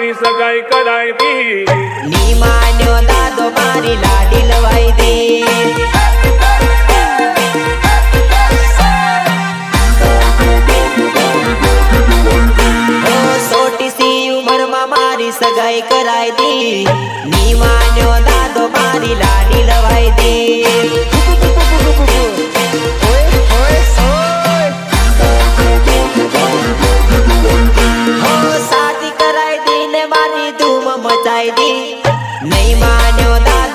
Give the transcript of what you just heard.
મારી સગાઈ કરાઈ દી. ની માન્યો દાદો મારી લાડી લવાઈ દે. સગાઈ કરાઈ દી. ની મચાઈ દી. નહીં માન્યો દે